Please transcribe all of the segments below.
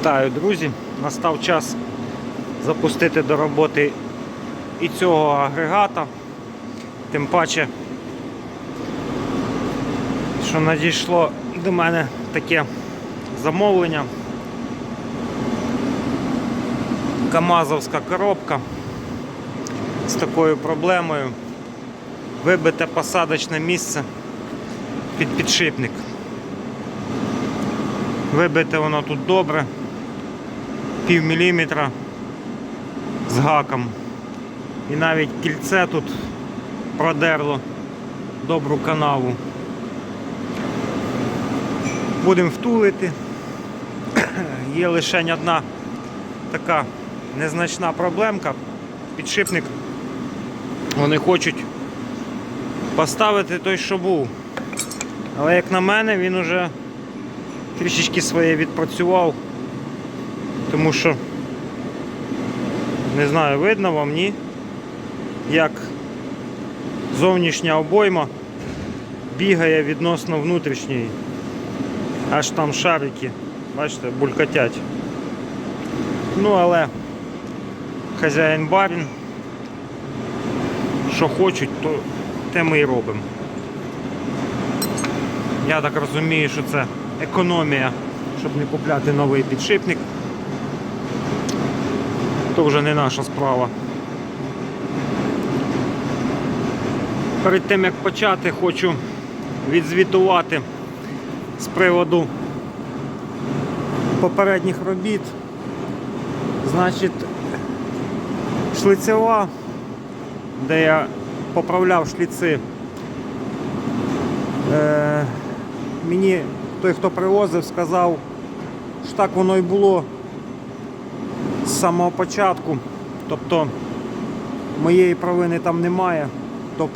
Вітаю, друзі! Настав час запустити до роботи і цього агрегата. Тим паче, що надійшло до мене таке замовлення. Камазовська коробка з такою проблемою. Вибите посадочне місце під підшипник. Вибите воно тут добре, пів міліметра з гаком. І навіть кільце тут продерло добру канаву. Будемо втулити. Є лише одна така незначна проблемка. Підшипник вони хочуть поставити той, що був. Але як на мене, він уже трішечки своє відпрацював, тому що не знаю, видно вам, ні, як зовнішня обойма бігає відносно внутрішньої. Аж там шарики, бачите, булькотять. Ну, але хазяїн барін, що хочуть, то те ми і робимо. Я так розумію, що це економія, щоб не купляти новий підшипник. То вже не наша справа. Перед тим як почати, хочу відзвітувати з приводу попередніх робіт. Значить, шлицева, де я поправляв шліци. Е, мені той, хто привозив, сказав, що так воно і було з самого початку. Тобто моєї провини там немає, то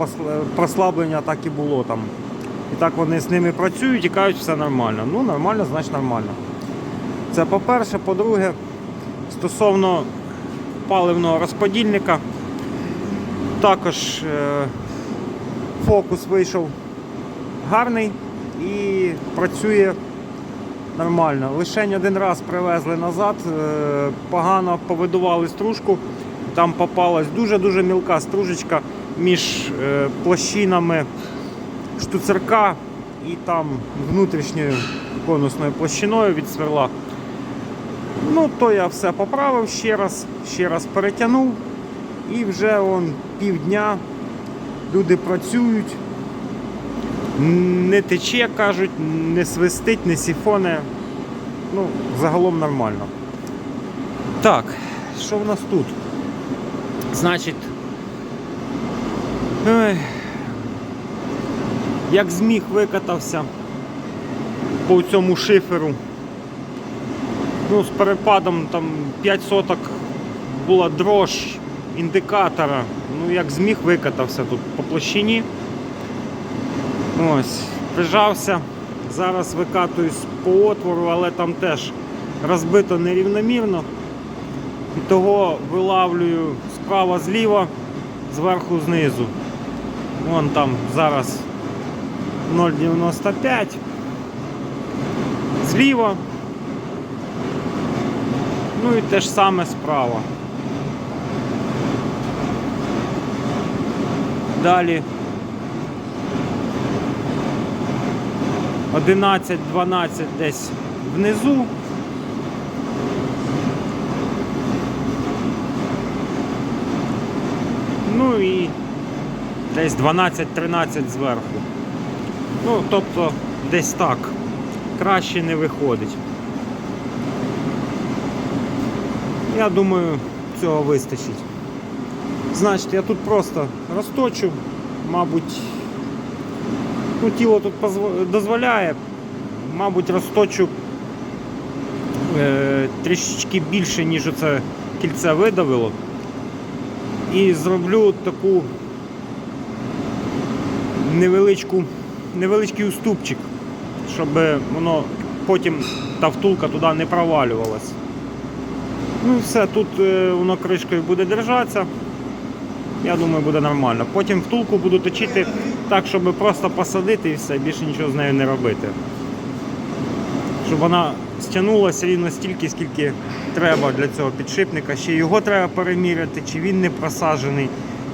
прослаблення так і було там. І так вони з ними працюють і кажуть, все нормально. Ну, нормально, значить нормально. Це по-перше, по-друге, стосовно паливного розподільника, також е, фокус вийшов гарний і працює нормально. Лише один раз привезли назад, е, погано повидували стружку. Там попалась дуже-дуже мілка стружечка між е, площинами штуцерка і там внутрішньою конусною площиною від сверла. Ну, то я все поправив ще раз, ще раз перетягнув і вже он півдня люди працюють. Не тече, кажуть, не свистить, не сіфоне. Ну, загалом нормально. Так, що в нас тут? Значить. Ой, як зміг викатався по цьому шиферу. Ну, з перепадом там 5 соток була дрож індикатора. Ну, як зміг викатався тут по площині. Ось, прижався. Зараз викатуюсь по отвору, але там теж розбито нерівномірно. І того вилавлюю справа зліва, зверху знизу. Вон там зараз 0,95. Зліва. Ну і те ж саме справа. Далі 11-12 десь внизу. Ну і десь 12-13 зверху. Ну, тобто десь так. Краще не виходить. Я думаю, цього вистачить. Значить, я тут просто розточу, мабуть, ну, тіло тут дозволяє, мабуть, розточу е, трішечки більше, ніж оце кільце видавило. І зроблю таку невеличку, невеличкий уступчик, щоб воно потім та втулка туди не провалювалась. Ну все, тут е, воно кришкою буде держатися. Я думаю, буде нормально. Потім втулку буду точити так, щоб просто посадити і все, більше нічого з нею не робити. Щоб вона стягнулося рівно стільки, скільки треба для цього підшипника. Ще його треба переміряти, чи він не просаджений.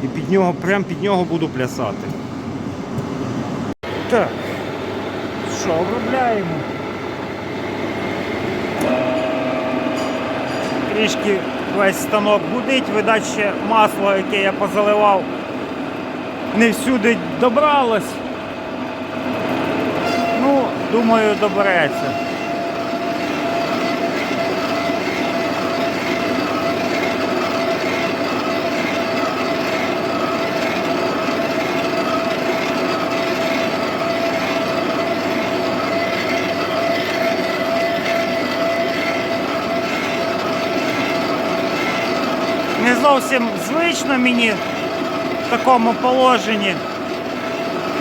І під нього, прямо під нього буду плясати. Так, що, обробляємо. Трішки весь станок гудить, видать ще масло, яке я позаливав, не всюди добралось. Ну, думаю, добереться. Не зовсім звично мені такому положенні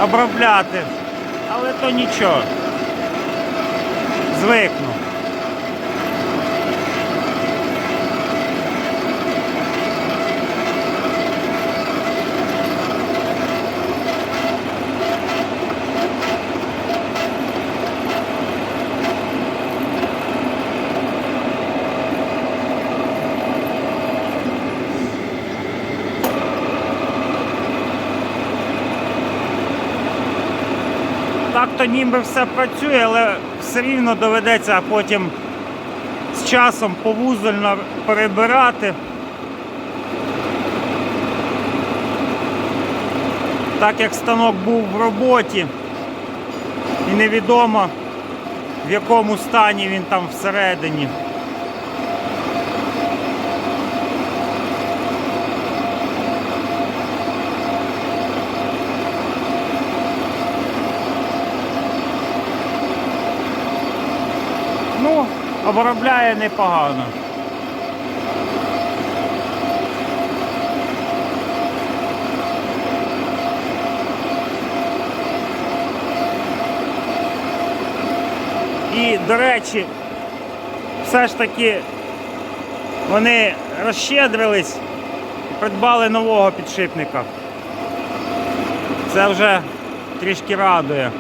обробляти, але то нічого. Звикну. Так то ніби все працює, але все рівно доведеться потім з часом повузольно перебирати. Так як станок був в роботі і невідомо в якому стані він там всередині. Ну, обробляє непогано. І, до речі, все ж таки вони розщедрились і придбали нового підшипника. Це вже трішки радує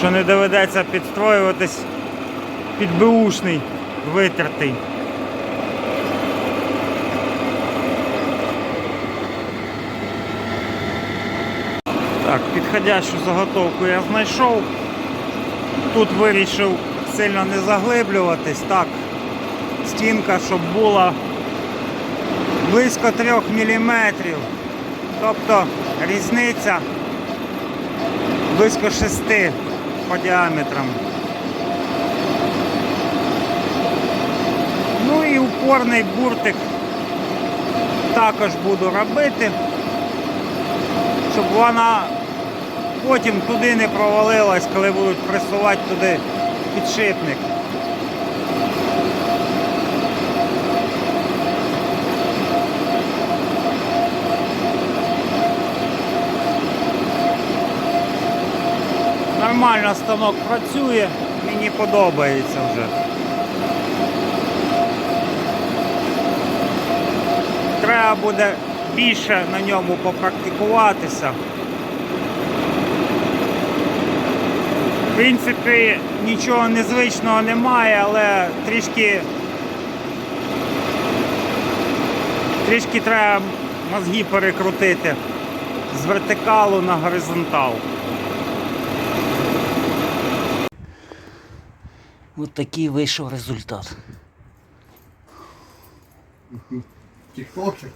що не доведеться підстроюватись під беушний витертий. Так, підходящу заготовку я знайшов. Тут вирішив сильно не заглиблюватись. Так, стінка, щоб була близько 3 мм. Тобто різниця близько 6 по діаметрам. І упорний буртик також буду робити, щоб вона потім туди не провалилась, коли будуть присувати туди підшипник. Нормально станок працює, мені подобається вже. Треба буде більше на ньому попрактикуватися. В принципі, нічого незвичного немає, але трішки трішки треба мозги перекрутити з вертикалу на горизонтал. Ось такий вийшов результат. Dick Fortune.